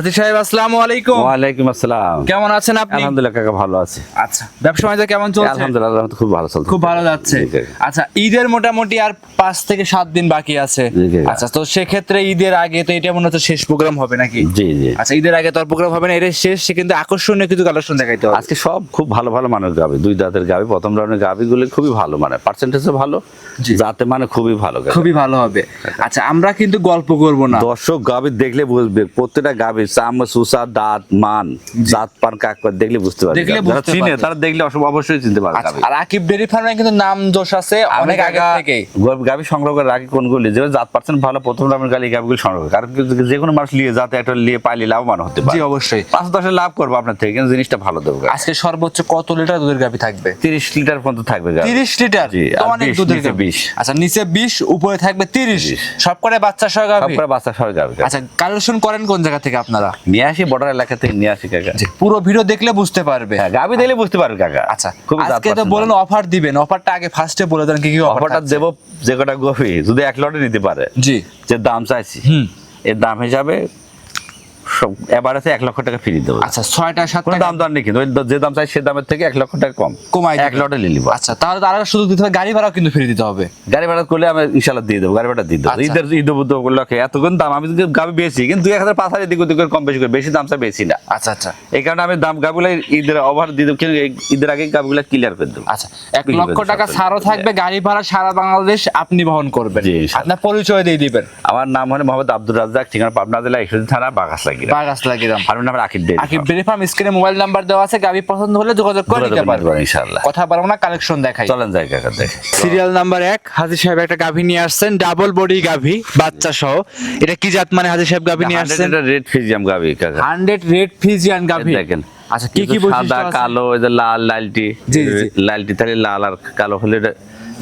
হাজি সাহেব আসসালামু আলাইকুম। ওয়ালাইকুম আসসালাম। কেমন আছেন আপনি? আলহামদুলিল্লাহ কাকা ভালো আছি। আচ্ছা ব্যবসা বাণিজ্য কেমন চলছে? আলহামদুলিল্লাহ খুব ভালো চলছে। খুব ভালো যাচ্ছে। আচ্ছা ঈদের মোটামুটি আর পাঁচ থেকে সাত দিন বাকি আছে। আচ্ছা তো সেক্ষেত্রে ঈদের আগে তো এটা মনে হচ্ছে শেষ প্রোগ্রাম হবে নাকি? জি জি। আচ্ছা ঈদের আগে তো প্রোগ্রাম হবে না এটা শেষ সে কিন্তু আকর্ষণীয় কিছু কালেকশন দেখাইতে হবে। আজকে সব খুব ভালো ভালো মানের গাবি দুই দাঁতের গাবি প্রথম রাউন্ডের গাবিগুলো খুবই ভালো মানে পার্সেন্টেজও ভালো। যাতে মানে খুবই ভালো। খুবই ভালো হবে। আচ্ছা আমরা কিন্তু গল্প করব না। দর্শক গাবি দেখলে বুঝবে প্রত্যেকটা গাবি চাম সুসা দাঁত মান জাত পান কাক দেখলে বুঝতে পারবে। দেখলে যারা চিনে তারা দেখলে অবশ্যই চিনতে পারবে। আচ্ছা, গাভী। আর আকিব ডেরি ফার্মে কিন্তু নাম দোষ আছে অনেক আগে থেকেই। গা- সংগ্রহ করে রাখি কোনগুলি? যে জাত পার্সেন্ট ভালো প্রথম রাউন্ডের গালি গাভিগুলি সংগ্রহ কারণ যে কোনো মানুষ নিয়ে যাতে একটা নিয়ে পাইলে লাভবান হতে জি অবশ্যই। পাঁচ দশে লাভ করব আপনার থেকে কিন্তু জিনিসটা ভালো দেবো। আজকে সর্বোচ্চ কত লিটার দুধের গাভি থাকবে? তিরিশ লিটার পর্যন্ত থাকবে গাভী। তিরিশ লিটার? জি, তো অনেক দুধের 20 আচ্ছা নিচে বিশ উপরে থাকবে তিরিশ। 30 সব করে বাচ্চা সহ সব করে বাচ্চা গাবে আচ্ছা কালেকশন করেন কোন জায়গা থেকে আপনারা? নিয়ে আসি বর্ডার এলাকা থেকে নিয়ে আসি কাকা। পুরো ভিডিও দেখলে বুঝতে পারবে। হ্যাঁ গাবি দিলে বুঝতে পারবে কাকা। আচ্ছা আজকে তো বলেন অফার দিবেন। অফারটা আগে ফার্স্টে বলে দেন কি কি অফারটা দেবো যে কটা গভি যদি এক লটে নিতে পারে। জি। যে দাম চাইছি। হুম। এর দাম হিসাবে সব এবার আছে এক লক্ষ টাকা ফ্রি দেবো আচ্ছা ছয়টা সাতটা দাম দর নেই কিন্তু যে দাম চাই সে দামের থেকে এক লক্ষ টাকা কম। কমাই এক লটে আচ্ছা তাহলে তারা শুধু দিতে হবে গাড়ি ভাড়াও কিন্তু ফ্রি দিতে হবে। গাড়ি ভাড়া করলে আমি দিয়ে দেবো গাড়ি ভাড়া দিয়ে দেবো। আচ্ছা। ঈদের ঈদ কোন দাম আমি গাবি বেশি কিন্তু এক হাজার পাঁচ হাজার দিকে কম বেশি করে বেশি দাম চাই বেশি না। আচ্ছা আচ্ছা। এই কারণে আমি দাম গাবিগুলো ঈদের ওভার দিয়ে দেবো কিন্তু ঈদের আগে গাবিগুলো ক্লিয়ার করে দেবো। আচ্ছা এক লক্ষ টাকা ছাড়ও থাকবে গাড়ি ভাড়া সারা বাংলাদেশ আপনি বহন করবেন। আপনার পরিচয় দিয়ে দিবেন। আমার নাম হলো মোহাম্মদ আব্দুর রাজ্জাক ঠিকানা পাবনা জেলা ঈশ্বরী থানা বাগাস লাগি বাগাস লাগিরাম আর নাম Akib dairy Akib dairy farm স্ক্রিনে মোবাইল নাম্বার দেওয়া আছে পছন্দ হলে যোগাযোগ করে নিতে পারবেন ইনশাআল্লাহ। কথা বলব না কালেকশন দেখাই। চলেন যাই কাকা দেখে সিরিয়াল নাম্বার এক হাজির সাহেব একটা গাভী নিয়ে আসছেন ডাবল বডি গাভী বাচ্চা সহ। এটা কি জাত মানে হাজির সাহেব গাভী নিয়ে আসছেন? রেড ফিজিয়াম গাবি কাকা। হান্ড্রেড রেড ফিজিয়ান গাভী। দেখেন। আচ্ছা কি কি সাদা কালো এই যে লাল লালটি। লালটি তাহলে লাল আর কালো হলে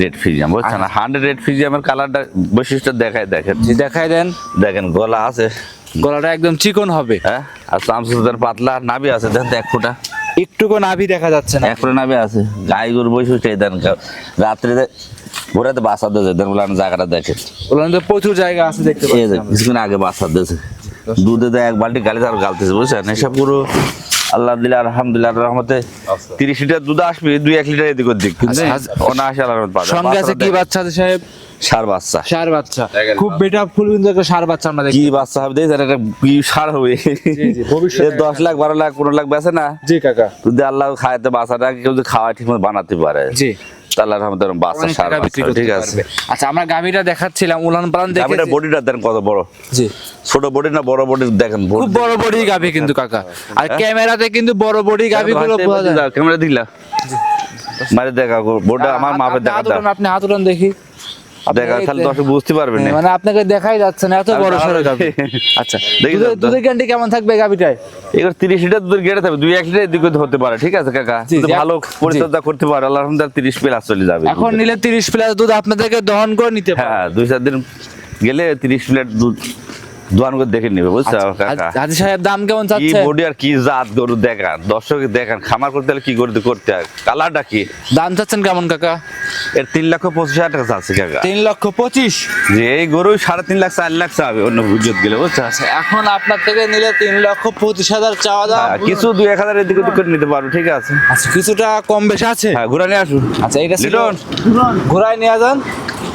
রেড ফিজিয়াম বুঝছেন। হান্ড্রেড রেড ফিজিয়ামের কালারটা বৈশিষ্ট্য দেখায় দেখেন। জি দেখাই দেন। দেখেন গলা আছে। গলাটা একদম চিকন হবে। হ্যাঁ আর শামসুদ্দার পাতলা নাভি আছে দেখেন এক ফুটা। একটুকু নাভি দেখা যাচ্ছে না। এক ফুটা নাভি আছে। গাই গরু বৈশিষ্ট্য দেন রাত্রে ভোরাতে বাসা দিয়েছে দেন বলে জায়গাটা দেখেন। ওখানে তো প্রচুর জায়গা আছে দেখতে পাচ্ছি। কিছুক্ষণ আগে বাসা দিয়েছে দুধে দেয় এক বালতি গালি আর গালতেছে বুঝছেন? এসব পুরো আল্লাহ দিলে আলহামদুলিল্লাহ রহমতে তিরিশ লিটার দুধ আসবে দুই এক লিটার এদিক ওদিক। আচ্ছা, অনায়াসে আল্লাহ রহমতে পাবে। সঙ্গে আছে কি বাচ্চা সাহেব? সার বাচ্চা। সার বাচ্চা। খুব বেটা ফুল কিন্তু একটা সার বাচ্চা আমরা কি বাচ্চা হবে একটা কি সার হবে। জি, ভবিষ্যতে। দশ লাখ বারো লাখ পনেরো লাখ বেছে না। জি কাকা। যদি আল্লাহ খাইতে বাচ্চাটা কেউ যদি খাওয়া ঠিক মতো বানাতে পারে। জি। তাহলে রহমতে বাচ্চা সার ঠিক আছে। আচ্ছা আমরা গাভীটা দেখাচ্ছিলাম উলান পালান দেখে বডিটা দেন কত বড়? জি। ছোট বডি না বড় বডি দেখেন খুব বড় বডি গাভী কিন্তু কাকা। আর ক্যামেরাতে কিন্তু বড় বডি গাভী গুলো বোঝা যায়। ক্যামেরা দিলা? মারে দেখা বড়টা আমার মাপে আপনি দেখা দাও। আপনি হাত উলান দেখি। দেখা তাহলে দর্শক বুঝতে পারবেন মানে আপনাকে দেখাই যাচ্ছে না এত বড় সড়ো গাভী। আচ্ছা দুধের-। গ্যারান্টি কেমন থাকবে এবার তিরিশ লিটার দুধের গেড়ে থাকবে। দুই এক লিটার দুধ হতে পারে ঠিক আছে কাকা? ভালো পরিচর্যা করতে পারে। প্লাস চলে যাবে এখন নিলে তিরিশ প্লাস দুধ আপনাদেরকে দহন করে নিতে পারে হ্যাঁ দুই চার দিন গেলে তিরিশ প্লেট দুধ দোয়ান করে দেখে নিবে বুঝছ আচ্ছা, হাজি সাহেব দাম কেমন কি বডি আর কি জাত গরু দেখান? দর্শক দেখান খামার করতে হলে কি করতে করতে হয়? কালারটা কি? দাম চাচ্ছেন কেমন কাকা? এর তিন লক্ষ পঁচিশ হাজার টাকা আছে কাকা। তিন লক্ষ পঁচিশ? যে এই গরু সাড়ে তিন লাখ চার লাখ চাবে অন্য হুজত গেলে বুঝছ? এখন আপনার থেকে নিলে তিন লক্ষ পঁচিশ হাজার চাওয়া দাম। হ্যাঁ, কিছু দুই এক হাজার এদিক ওদিক করে নিতে পারো ঠিক আছে? আচ্ছা কিছুটা কম বেশি আছে? হ্যাঁ ঘুরে নিয়ে আসুন। আচ্ছা এটা লিটন। নিয়ে যান।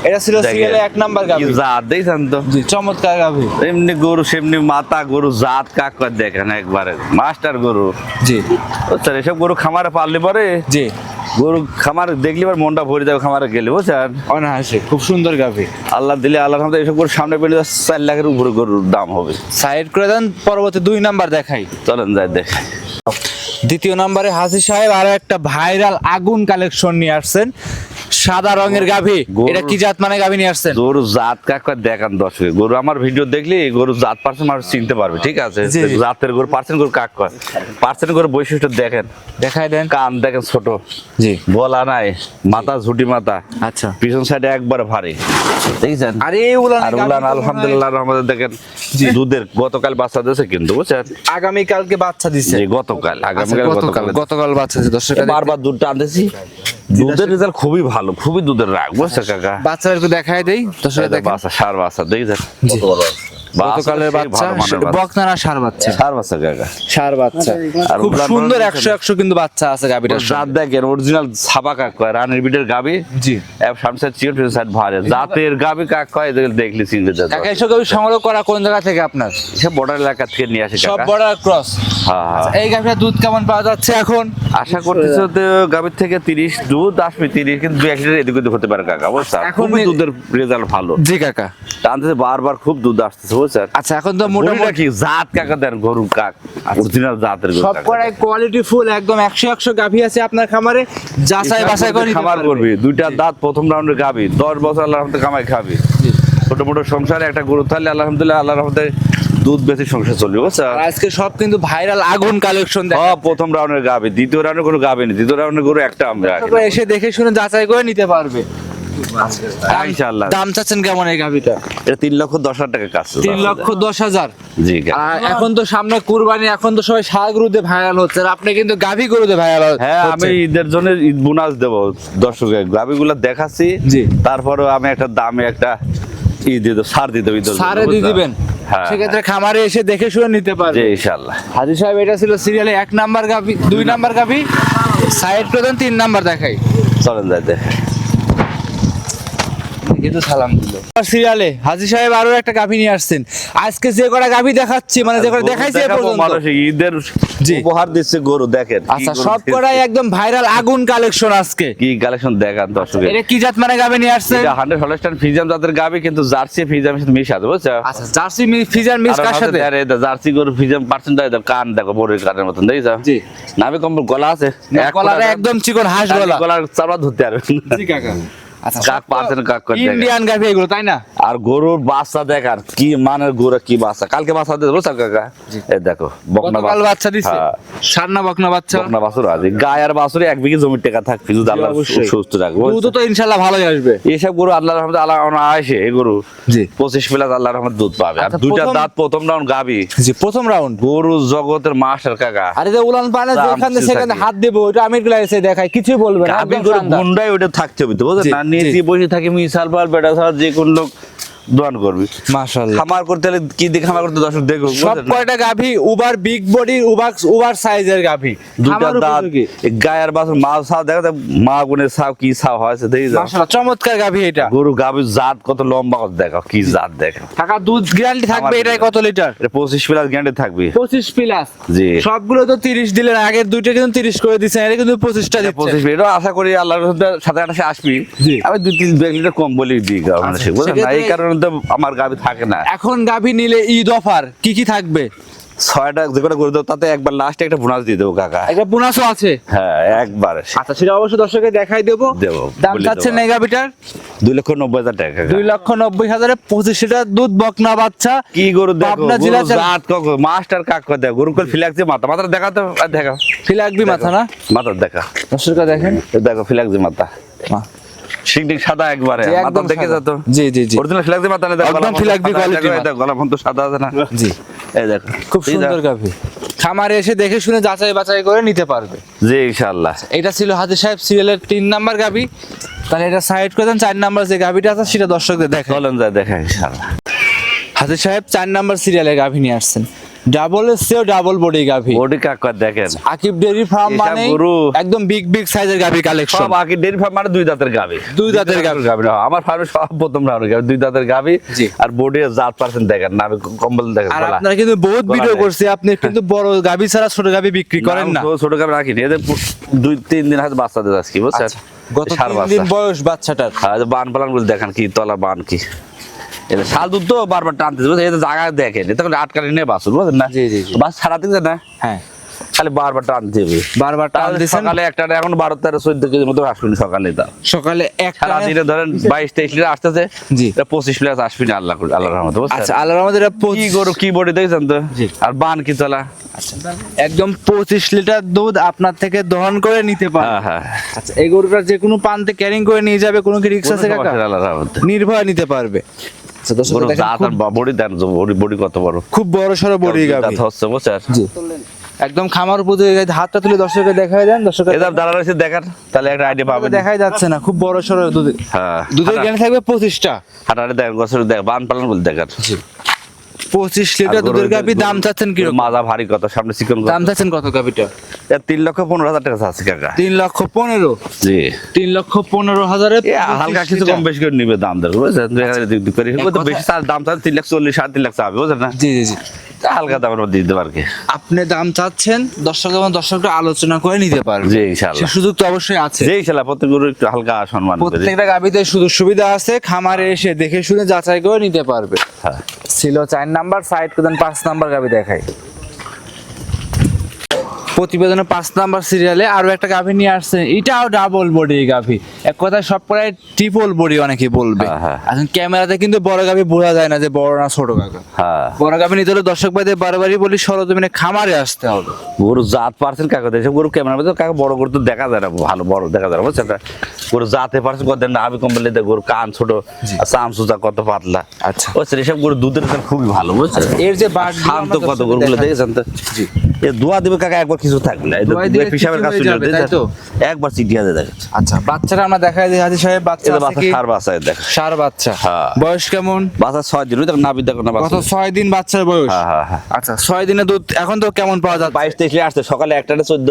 এটা ছিল। সিরিয়ালে এক নাম্বার গাভী। জাত দেখছেন তো? জি চমৎকার গাভী। এমনি গরু সেমনি মাথা গরু জাত কাক করে দেখেন একবারে। মাস্টার গরু। জি। বুঝছেন এসব গরু খামারে পারলে পরে জি। গরু খামার দেখলে এবার মনটা ভরে যাবে খামারে গেলে বুঝছেন? অনাহাসে খুব সুন্দর গাভী। আল্লাহ দিলে আল্লাহ রহমতে এসব গরু সামনে পেলে চার লাখের উপরে গরুর দাম হবে। সাইড করে দেন পরবর্তী দুই নাম্বার দেখাই। চলেন যাই দেখ। দ্বিতীয় নম্বরে হাসি সাহেব আরও একটা ভাইরাল আগুন কালেকশন নিয়ে আসছেন। সাদা রঙের গাভী। এটা কি জাত মানে গাভী নিয়ে আসছেন? গরু জাত কাক দেখান দর্শক গরু আমার ভিডিও দেখলে গরু জাত পার্সেন্ট মানুষ চিনতে পারবে ঠিক আছে। জাতের গরু পার্সেন্ট গরু কাক কয়? পার্সেন্ট গরু বৈশিষ্ট্য দেখেন। দেখাই দেন। কান দেখেন ছোট। জি। গলা নাই মাথা ঝুটি মাথা। আচ্ছা। পিছন সাইডে একবার ভারী। দেখছেন? আরে উলান আর উলান আলহামদুলিল্লাহ আমাদের দেখেন। দুধের গতকাল বাচ্চা দিয়েছে কিন্তু বুঝছেন? আগামী কালকে বাচ্চা দিছে। গতকাল আচ্ছা, আগামীকাল গতকাল গতকাল। বাচ্চা দিছে। দর্শক বারবার দুধটা আনতেছি দুধের রেজাল্ট খুবই ভালো খুবই দুধের রাগ বুঝছ কাকা? বাচ্চা একটু দেখাই দেই তো সেটা বাচ্চা সার বাচ্চা দেখছেন? গতকালের সেই ভালো বাচ্চা। বকনা না সার বাচ্চা। সার বাচ্চা কাকা সার বাচ্চা। খুব সুন্দর একশো একশো কিন্তু বাচ্চা আছে গাবিটার জাত দেখেন অরিজিনাল ছাপা কাক কয় রানের বিটের গাবি জি। সামসা চিকেন ফিস সাইড ভারে। জাতের গাবি কাক কয় এদের দেখলি চিনতে যাবে কাকা এসব গাবি সংগ্রহ করা কোন জায়গা থেকে আপনার? সে বর্ডার এলাকা থেকে নিয়ে আসে সব বর্ডার ক্রস হ্যাঁ হ্যাঁ। এই গাভিটার দুধ কেমন পাওয়া যাচ্ছে এখন? আশা করতেছি তো গাবির থেকে তিরিশ দুধ আসবে তিরিশ কিন্তু দু এক লিটার এদিক ওদিক হতে পারে কাকা বুঝছেন এখন খুবই দুধের রেজাল্ট ভালো। জি কাকা। টানতেছে বারবার খুব দুধ আসতেছে বুঝছেন আচ্ছা এখন তো মোটামুটি কি জাত কাকা দেন গরু কাক অরিজিনাল জাতের গরু সব। কোয়ালিটি ফুল একদম একশো একশো গাভি আছে আপনার খামারে। যাচাই বাছাই করে পারবে। করবি দুইটা দাঁত প্রথম রাউন্ডে খাবি দশ বছর আল্লাহ রহমতে কামাই খাবি। ছোট মোটো সংসারে একটা গরু থাকলে আলহামদুলিল্লাহ আল্লাহ রহমতে দুধ বেশি সংসার চলবে বুঝছ? আজকে সব কিন্তু ভাইরাল আগুন কালেকশন সব প্রথম রাউন্ডের গাবি দ্বিতীয় রাউন্ডে কোনো গাবি নেই দ্বিতীয় রাউন্ডের গরু একটা আমরা এসে দেখে শুনে যাচাই করে নিতে পারবে। হ্যাঁ, ইনশাআল্লাহ। দাম চাচ্ছেন কেমন এই গাভিটা? এটা তিন লক্ষ দশ হাজার টাকা কাজ তিন লক্ষ দশ হাজার? জি এখন তো সামনে কুরবানি এখন তো সবাই ভাইরাল হচ্ছে। আর আপনি কিন্তু গাভি গরুতে ভাইরাল হ্যাঁ আমি ঈদের জন্য ঈদ বোনাস দেবো। দেখাচ্ছি। জি। তারপরেও আমি একটা দামে একটা ই দিয়ে দেবো সার দিয়ে দেবো সারে দিয়ে দিবেন? হ্যাঁ। সেক্ষেত্রে খামারে এসে দেখে শুনে নিতে পারবে। জি ইনশাআল্লাহ। হাজি সাহেব এটা ছিল সিরিয়ালে এক নাম্বার গাভি দুই নাম্বার। গাভি। সাইড প্রধান তিন নাম্বার দেখাই। চলেন যাইতে কিন্তু সালাম দিল। সিরিয়ালে হাজি সাহেব আরও একটা গাভি নিয়ে আসছেন। আজকে যে কটা গাভি দেখাচ্ছি মানে যে কটা দেখাইছে এ পর্যন্ত। ঈদের উপহার দিচ্ছে গরু দেখেন আচ্ছা সব কটাই একদম ভাইরাল আগুন কালেকশন আজকে। কি কালেকশন দেখান দর্শকের। এটা কি জাত মানে গাভি নিয়ে আসছেন? এটা হান্ড্রেড হলস্টাইন ফিজাম জাতের গাবি কিন্তু জার্সি ফিজাম সাথে মিশ আছে বুঝছ? আচ্ছা জার্সি মি- ফিজার মিস আর কার সাথে? এই জার্সি গরু ফিজাম পার্সেন্ট দেয় কান দেখো বড় কানের মতন দেখছ? জি। নাভি কম্বল গলা আছে। গলারে একদম চিকন হাঁস গলা। গলার চামড়া ধরতে পারবে জি কাকা। আচ্ছা কাক পার্সেন্ট কাক করে ইন্ডিয়ান গাভি এগুলো তাই না? আর গরুর বাচ্চা দেখার কি মানের গরু কি বাচ্চা? কালকে বাচ্চা দিতে বুঝছ কাকা। এই দেখো বকনা গতকাল বাচ্চা। দিছে। হ্যাঁ। বকনা বাচ্চা। বকনা বাছুর আছে গায়ে আর বাছুরে এক বিঘে জমির টাকা থাকবে যদি আল্লাহ সুস্থ রাখব দুধ তো ইনশাআল্লাহ ভালোই আসবে। এইসব গরু আল্লাহ রহমতে আল্লাহ আসে এই গরু। জি। পঁচিশ প্লাস আল্লাহ রহমত দুধ পাবে। আর আচ্ছা, দুইটা দাঁত প্রথম রাউন্ড গাবি। জি প্রথম রাউন্ড। গরু জগতের মাস্টার কাকা। আরে যে উলান পানে যেখানে কিছু সেখানে হাত দেবো ওটা আমিরগুলা এসে দেখায় কিছুই বলবে না গাবি একদম গরু গুন্ডাই ওটা থাকতে হবে তো জি, না বসে থাকে মিশাল পাল বেটা সাল যে কোন লোক দোয়ান করবি? মাশাআল্লাহ। খামার করতে হলে কি খামার করতে দর্শক দেখো সব কয়টা গাভি? উবার বিগ বডি উবার উবার সাইজের গাভি। দুটা দাঁত। গায়ের মা দেখো মা ছাও কি হয়েছে দেখি। মাশাআল্লাহ চমৎকার গাভি এটা। গরু জাত কত লম্বা কত দেখো কি জাত দেখো টাকা দুধ গ্যারান্টি থাকবে এটাই কত লিটার? এটা পঁচিশ প্লাস গ্যান্ডে থাকবে। পঁচিশ প্লাস। জি। সবগুলো তো তিরিশ দিলেন আগের দুইটা কিন্তু তিরিশ করে দিচ্ছেন এটা কিন্তু পঁচিশটা দিচ্ছে। পঁচিশ এটা আশা করি আল্লাহর রহমতে সাথে আঠাশে আসবি। আমি দুই তিন লিটার কম বলি দিই মানুষে আচ্ছা, বুঝলেন না সেক্ষেত্রে- এই কারণে আমার গাবি থাকে না। এখন গাভি নিলে ঈদ অফার কি কি থাকবে? ছয়টা যে করে দেবো তাতে একবার লাস্টে একটা বোনাস দিয়ে দেবো কাকা। একটা বোনাসও আছে? হ্যাঁ একবার। আচ্ছা সেটা অবশ্যই দেখাই দেবো। দেবো, দাম বলে চাচ্ছেন এই গাভিটার? দুই লক্ষ নব্বই হাজার টাকা দুই লক্ষ নব্বই হাজারে পঁচিশ লিটার দুধ বকনা বাচ্চা। কি গরু পাবনা জেলা মাস্টার কাক দেখো গরু করে ফিলাক্সি মাথা। মাথা দেখা তো দেখা ফিলাকবি মাথা না? মাথা দেখা দর্শকরা দেখেন। দেখো ফিলাক্সি মাথা। শিংটিং সাদা একবারে একদম দেখে যা তো। জি জি জি। অরিজিনাল মাথা না একদম দেখো, মাথা। দেখো, গলা সাদা আছে না? জি। এই দেখো। খুব সুন্দর দেখো। গাভি। খামারে এসে দেখে শুনে যাচাই বাছাই করে নিতে পারবে। জি ইনশাআল্লাহ। এটা ছিল হাজির সাহেব সিরিয়ালের তিন নাম্বার গাভি। তাহলে এটা সাইড করে দেন চার নাম্বার যে গাভিটা আছে সেটা দর্শকদের দেখেন চলেন যা দেখা ইনশাআল্লাহ। হাজির সাহেব চার নাম্বার সিরিয়ালে গাভি নিয়ে আসছেন। ডাবল ডাবল বডি গাভি। বডি কাক দেখেন। আকিব ডেরি ফার্ম মানে একদম বিগ বিগ সাইজের গাভি কালেকশন সব আগে ডেরি ফার্ম মানে দুই দাঁতের গাবি দুই দাঁতের গাভী। গাবি আমার ফার্মে সব প্রথম রাউন্ড গাবি দুই দাঁতের জি। আর বডি জাত পার্সেন্ট দেখেন না কম্বল দেখেন আর আপনারা কিন্তু বহুত ভিডিও। করছি আপনি কিন্তু বড় গাভি ছাড়া ছোট গাভি বিক্রি করেন না। ছোট গাবি রাখিনি এদের দুই তিন দিন হয়তো বাচ্চা দিয়ে আজকে বুঝছেন? আচ্ছা, গত তিন দিন বয়স বাচ্চাটার। হ্যাঁ বান পালানগুলো দেখেন কি তলা বান কি। এটা শাল দুধ তো বারবার এটা জায়গা দেখেন এটা নিয়ে বাসুর বুঝলেন না? জি, জি। বাস না? হ্যাঁ। খালি বারবার টানতে হবে বারবার টান সকালে একটা এখন বারো তেরো চোদ্দ কেজির মতো আসবেন সকালে তা সকালে এক সারা দিনে ধরেন বাইশ তেইশ লিটার আসতেছে জি। এটা পঁচিশ লিটার আসবি না আল্লাহ আল্লাহ রহমত আচ্ছা এটা কি গরু কি বডি দেখছেন তো। আর বান কি চলা একদম পঁচিশ লিটার দুধ আপনার থেকে দহন করে নিতে পারে। হ্যাঁ হ্যাঁ। আচ্ছা এই গরুটা যে কোনো পান্তে ক্যারিং করে নিয়ে যাবে কোনো কি রিক্স আছে কাকা? নির্ভয় নিতে পারবে। আচ্ছা দর্শক গরু দেখেন জাত খুব- আর বডি দেন বডি বডি কত বড়? খুব বড় সড়ো বডি গাভি হচ্ছে বুঝছেন? জি। একদম খামার উপযোগী হাতটা তুলে দর্শকের দেখাই দেন দর্শক এদের দাঁড়া রয়েছে দেখার তাহলে একটা আইডিয়া পাবেন। দেখাই যাচ্ছে না খুব বড় সড়ো দুধ হ্যাঁ দুধের জ্ঞান থাকবে পঁচিশটা। হাঁটারে দেখেন গছের দেখ বান পালন বলে দেখার। পঁচিশ লিটার দুধের গাভি দাম চাচ্ছেন কি মাজা ভারী কত সামনে চিকন দাম চাচ্ছেন কত গাভিটা? তিন লক্ষ পনেরো হাজার টাকা আছে কাকা। তিন লক্ষ পনেরো? জি। তিন লক্ষ পনেরো হাজারে হালকা কিছু কম বেশি করে নিবে দাম কথা- বেশি দাম তার তিন লাখ চল্লিশ সাড়ে তিন লাখ চাবে বুঝছেন না? জি জি জি। হালকা দামের মধ্যে দিতে পারবে। আপনি দাম চাচ্ছেন দর্শক এবং দর্শকরা আলোচনা করে নিতে পারবে। জি ইনশাআল্লাহ। সুযোগ তো অবশ্যই আছে। জি ইনশাআল্লাহ প্রত্যেক গরু একটু হালকা সম্মান প্রত্যেকটা গাবিতে সুযোগ সুবিধা আছে খামারে এসে দেখে শুনে যাচাই করে নিতে পারবে। হ্যাঁ। ছিল চার নাম্বার সাইড করেন পাঁচ নাম্বার গাবি দেখাই। প্রতিবেদনে পাঁচ নাম্বার সিরিয়ালে আরও একটা গাভি নিয়ে আসছে। এটাও ডাবল বডি গাভি। এক কথায় সব প্রায় ট্রিপল বডি অনেকে বলবে। হ্যাঁ, হ্যাঁ। এখন ক্যামেরাতে কিন্তু বড় গাভি বোঝা যায় না যে বড় না ছোট কাকা। হ্যাঁ। বড় গাভি নিতে হলে দর্শক ভাইদের বারবারই বলি সরজমিনে খামারে আসতে হবে। গরু জাত পারছেন কাকা এসব গরু ক্যামেরা মধ্যে কাকা বড় গরু তো দেখা যায় না। ভালো বড় দেখা যায় না। বুঝছেন? গরু জাতে পারছেন কত না। আমি কম বললে গরু কান ছোট চাম সুজা কত পাতলা। আচ্ছা। বুঝছেন? এসব গরু দুধের খুবই ভালো বুঝছেন? এর যে শান্ত কত গরুগুলো দেখেছেন তো? জি। এ দোয়া দিবে কাকা একবার কিছু থাকবে না। পিসাবের কিছু কাছে হয়ে যাবে, তো? একবার চিটিয়া দিয়ে দেখেন। আচ্ছা বাচ্চারা আমরা দেখাই দিই হাজি সাহেব বাচ্চা বাচ্চা সার বাচ্চা দেখ সার বাচ্চা। হ্যাঁ। বয়স কেমন? বাচ্চা ছয় দিন দেখো নাবি দেখো না কত বাচ্চা ছয় দিন বাচ্চার বয়স? হ্যাঁ হ্যাঁ আচ্ছা ছয় দিনে দুধ এখন তো কেমন পাওয়া যায় বাইশ তেইশ আসছে সকালে একটাতে চোদ্দ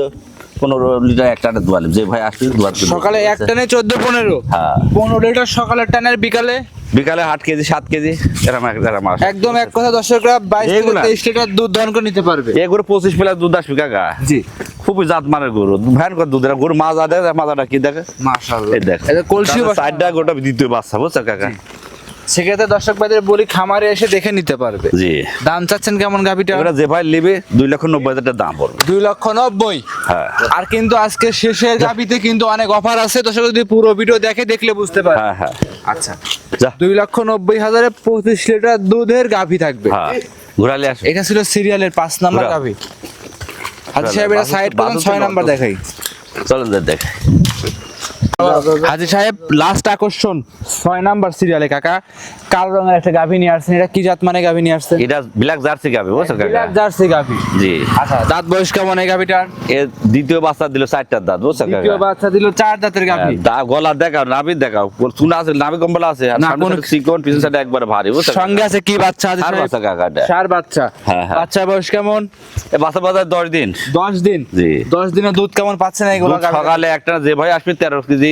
পনেরো লিটার একটাতে দোয়ালি। যে ভাই দোয়ার সকালে এক টানে চোদ্দ পনেরো? হ্যাঁ। পনেরো লিটার সকালের টানের বিকালে? বিকালে আট কেজি সাত কেজি এরকম এক- এরকম আসে। একদম এক কথা দর্শকরা বাইশ থেকে? তেইশ লিটার দুধ দহন করে নিতে পারবে। এগুলো পঁচিশ প্লাস দুধ আসবে কাকা? জি। খুবই জাত মানের গরু। ভ্যান ভয়ঙ্কর দুধ গরু মাজা দেয় মাজাটা কি দেখে? মাশাআল্লাহ। এই দেখ। কলসি। সাইডটা গোটা দ্বিতীয় বাচ্চা বুঝছ কাকা? সেক্ষেত্রে দর্শক ভাইদের বলি খামারে এসে দেখে নিতে পারবে। জি। দাম চাচ্ছেন কেমন গাভিটা? এগুলো যে ভাই নেবে দুই লক্ষ নব্বই হাজার টাকা দাম পড়বে। দুই লক্ষ নব্বই? হ্যাঁ। আর কিন্তু আজকে শেষের গাভিতে কিন্তু অনেক অফার আছে। দর্শক যদি পুরো ভিডিও দেখে দেখলে বুঝতে পারে হ্যাঁ হ্যাঁ। আচ্ছা। যা। দুই লক্ষ নব্বই হাজারে পঁচিশ লিটার দুধের গাভি থাকবে। হ্যাঁ। ঘুরালে আসবে। এটা ছিল সিরিয়ালের পাঁচ নাম্বার। গাভি। হাজি সাহেব এটা সাইড করুন ছয়। নাম্বার দেখাই। চলেন যে দেখ হাজি সাহেব লাস্ট আকর্ষণ ছয় নাম্বার সিরিয়ালে কাকা। কালো রঙের একটা গাভি নিয়ে আসছেন এটা কি জাত মানে গাভি নিয়ে আসছেন? এটা ব্ল্যাক জার্সি গাবে বুঝছ কাকা? বিলাত জার্সি গাভি। জি। আচ্ছা দাঁত বয়স কেমন এই গাভিটার? এ দ্বিতীয় বাচ্চা দিল চারটার দাঁত বুঝছ দ্বিতীয় বাচ্চা দিল চার দাঁতের গাভি। দা গলা দেখাও নাভি দেখাও চুনা আছে নাভি কম্বল আছে আর না, কোনো- সাইডে পিছন সাইডে একবারে ভারী বুঝছ সঙ্গে আছে কি বাচ্চা আর সাহেব? বাচ্চা কাকা চার বাচ্চা। হ্যাঁ, হ্যাঁ। বাচ্চা বয়স কেমন? এ বাচ্চা বাচ্চা দশ দিন। দশ দিন? জি। দশ দিনে দুধ কেমন পাচ্ছেন এইগুলো সকালে একটা যে ভাই আসবে তেরো কেজি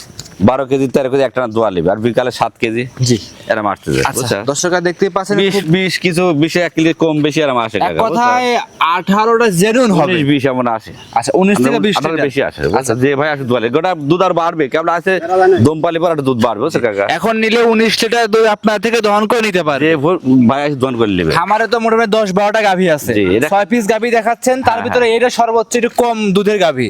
বারো কেজি তেরো কেজি একটা দোয়া লিবে আর বিকালে সাত কেজি জি। এরম আসতে যায় আচ্ছা দর্শকরা দেখতে পাচ্ছেন বিশ কিছু বিশে এক কেজি কম বেশি এরম আসে কথায় আঠারোটা জেনুন হবে। উনিশ বিশ এমন আসে। আচ্ছা উনিশ থেকে বিশ বেশি আসে বুঝছ? যে ভাই আসে দোয়ালে গোটা দুধ আর বাড়বে কেমন আছে? দমপালি পর একটা দুধ বাড়বে বুঝছ কাকা? এখন নিলে উনিশ লিটার দুধ আপনার থেকে দহন করে নিতে পারে ভাই আসে দোয়ান করে নেবে। খামারে তো মোটামুটি দশ বারোটা গাভী আছে। এটা- ছয় পিস গাভী দেখাচ্ছেন তার হ্যাঁ, ভিতরে এটা সর্বোচ্চ একটু কম দুধের গাভী।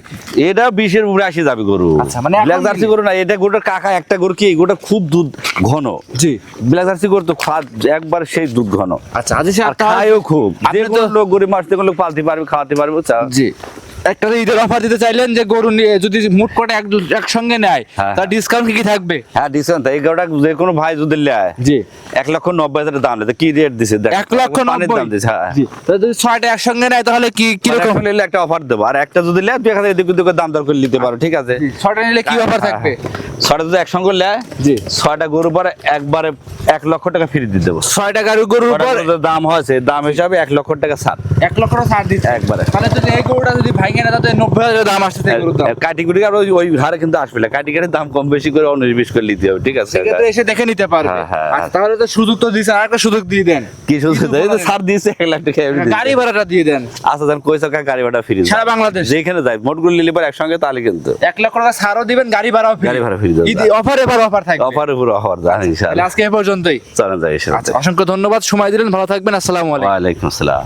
এটা বিশের উপরে আসে যাবে গরু। আচ্ছা, মানে ব্ল্যাক জার্সি গরু না এটা গরুটার কাকা একটা গরু কি? গোটা খুব দুধ ঘন। জি। ব্ল্যাক জার্সি গরু তো খাদ একবার সেই দুধ ঘন। আচ্ছা আজি আর খায়ও খুব। যে লোক গরু মাসতে লোক পালতে পারবে খাওয়াতে পারবে জি। একটা ঈদের অফার দিতে চাইলেন যে গরু নিয়ে যদি মুট করে এক একসঙ্গে নেয় হ্যাঁ, তার ডিসকাউন্ট কি কি থাকবে? হ্যাঁ ডিসকাউন্ট এই গরুটা যে কোনো ভাই যদি নেয় জি। এক লক্ষ নব্বই হাজার দাম নেই কি রেট দিছে? দেখ এক লক্ষ নব্বই দাম দিছে হ্যাঁ। জি। তো যদি ছয়টা একসঙ্গে নেয় তাহলে কি কীরকম কীরকম নিলে একটা অফার দেবো। আর একটা যদি নেয় তুই এখানে এদিক ওদিক দাম দর করে নিতে পারো ঠিক আছে? ছয়টা নিলে কি অফার হ্যাঁ, থাকবে? হ্যাঁ। ছয়টা যদি একসঙ্গে নেয় জি। ছয়টা গরু পরে একবারে এক লক্ষ টাকা ফ্রি দিয়ে দেবো। ছয়টা গাড়ি গরুর উপর দাম হয়েছে দাম হিসাবে এক লক্ষ টাকা ছাড়। এক লক্ষ টাকা ছাড় দিচ্ছে। একবারে। তাহলে যদি এই গরুটা যদি ভাঙে না তাতে নব্বই হাজার দাম আসছে এই গরুর দাম। কাটি কুটি ওই- ওই হারে কিন্তু আসবে না। কাটি কাটি দাম কম বেশি করে উনিশ বিশ করে নিতে হবে ঠিক আছে? এসে দেখে নিতে পারবে। হ্যাঁ, হ্যাঁ, আচ্ছা তাহলে তো সুযোগ তো দিয়েছেন আর একটা সুযোগ দিয়ে দেন। কি শুধু কিছু এই তো বলেন। ছাড় দিয়েছে এক লাখ টাকা গাড়ি ভাড়াটা দিয়ে দেন। আচ্ছা যান কই টাকা গাড়ি ভাড়া ফ্রি সারা বাংলাদেশ। যেখানে যাই মোটগুলো নিলে পরে একসঙ্গে তাহলে কিন্তু। এক লক্ষ টাকা ছাড়ও দিবেন গাড়ি ভাড়াও গাড়ি ভাড়া দেবেন। অফার এবার অফার থাকবে। অফার উপর অফার জানি আজকে এ পর্যন্তই। চলেন যাই আচ্ছা অসংখ্য ধন্যবাদ সময় দিলেন ভালো থাকবেন আসসালামু আলাইকুম। আসসালাম।